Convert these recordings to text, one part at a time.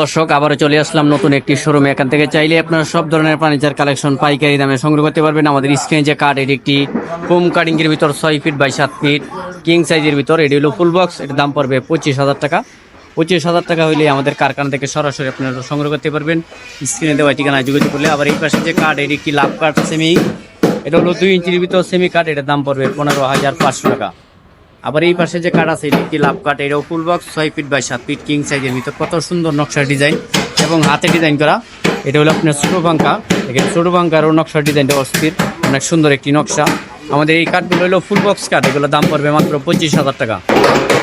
দর্শক, আবারও চলে আসলাম নতুন একটি শোরুমে এখান থেকে চাইলে আপনারা সব ধরনের ফার্নিচার কালেকশন পাইকারি দামে সংগ্রহ করতে পারবেন। আমাদের স্ক্রিনে যে কার্ড এটি একটি হোম কাটিং এর ভিতর ছয় ফিট বাই সাত ফিট কিং সাইজের ভিতর। এটি হলো ফুল বক্স এটার দাম পড়বে পঁচিশ হাজার টাকা। পঁচিশ হাজার টাকা হইলে আমাদের কারখানা থেকে সরাসরি আপনারা সংগ্রহ করতে পারবেন। স্ক্রিনে দেওয়া ঠিকানায় যোগাযোগ করলে আবার এই পাশে যে কার্ড এটি একটি লাভ কার্ড সেমি এটা হলো দুই ইঞ্চির ভিতর সেমি কার্ড এটার দাম পড়বে পনেরো হাজার পাঁচশো টাকা। আবার এই পাশে যে কাঠ আছে, এটি একটি লাভ কাঠ? এটাও ফুল বক্স ছয় ফিট বাই সাত ফিট কিং সাইজের ভিতর। কত সুন্দর নকশার ডিজাইন এবং হাতে ডিজাইন করা। এটা হলো আপনার ছোটো বাঙ্কা এখানে ছোটো বাঙ্কারও নকশার ডিজাইনটা অস্থির। অনেক সুন্দর একটি নকশা। আমাদের এই কাঠগুলো হলো ফুল বক্স কাঠ। এগুলো দাম পড়বে মাত্র পঁচিশ হাজার টাকা।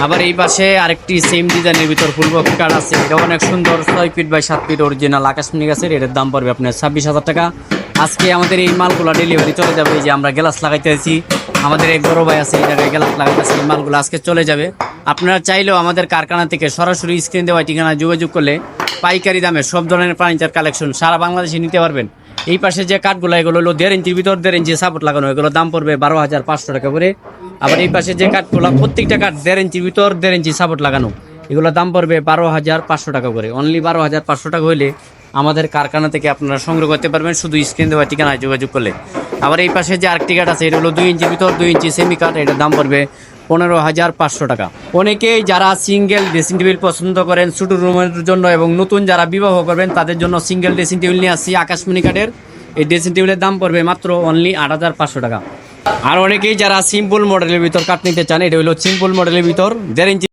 আবার এই পাশে আরেকটি সেম ডিজাইনের ভিতর ফুল বক্স কাঠ আছে। এটা অনেক সুন্দর, ছয় ফিট বাই সাত ফিট অরিজিনাল আকাশমণি গাছের। এটার দাম পড়বে আপনার ছাব্বিশ হাজার টাকা। আজকে আমাদের এই মালগুলো ডেলিভারি চলে যাবে। যে আমরা গ্লাস লাগাইতে আছি। আমাদের এক বড় ভাই আছে এই মালগুলো আজকে চলে যাবে। আপনারা চাইলেও আমাদের কারখানা থেকে সরাসরি স্ক্রিন দেওয়া ঠিকানায় যোগাযোগ করলে পাইকারি দামে সব ধরনের ফার্নিচার কালেকশন সারা বাংলাদেশে নিতে পারবেন। এই পাশে যে কাঠগুলো, এগুলো হলো দেড় ইঞ্চির ভিতর দেড় ইঞ্চি সাপোর্ট লাগানো এগুলো দাম পড়বে বারো হাজার পাঁচশো টাকা করে। আবার এই পাশে যে কাঠগুলো, প্রত্যেকটা কাঠ দেড় ইঞ্চির ভিতর দেড় ইঞ্চি সাপোর্ট লাগানো এগুলো দাম পড়বে বারো হাজার পাঁচশো টাকা করে। অনলি বারো হাজার পাঁচশো টাকা হইলে আমাদের কারখানা থেকে আপনারা সংগ্রহ করতে পারবেন, শুধু স্ক্রিন দেওয়া ঠিকানায় যোগাযোগ করলে। আবার এই পাশে যে আরেকটি কাঠ আছে, এটা হলো দুই ইঞ্চির ভিতর, দুই ইঞ্চি সেমি কাঠ এটার দাম পড়বে পনেরো হাজার পাঁচশো টাকা। অনেকেই যারা সিঙ্গেল ড্রেসিং টেবিল পছন্দ করেন ছোটো রুমের জন্য এবং নতুন যারা বিবাহ করবেন, তাদের জন্য সিঙ্গেল ড্রেসিং টেবিল নিয়ে আসছি আকাশমণি কাঠের। এই ড্রেসিং টেবিলের দাম পড়বে মাত্র অনলি আট হাজার পাঁচশো টাকা। আর অনেকেই যারা সিম্পল মডেলের ভিতর কাঠ নিতে চান, এটা হলো সিম্পল মডেলের ভিতর দেড় ইঞ্চি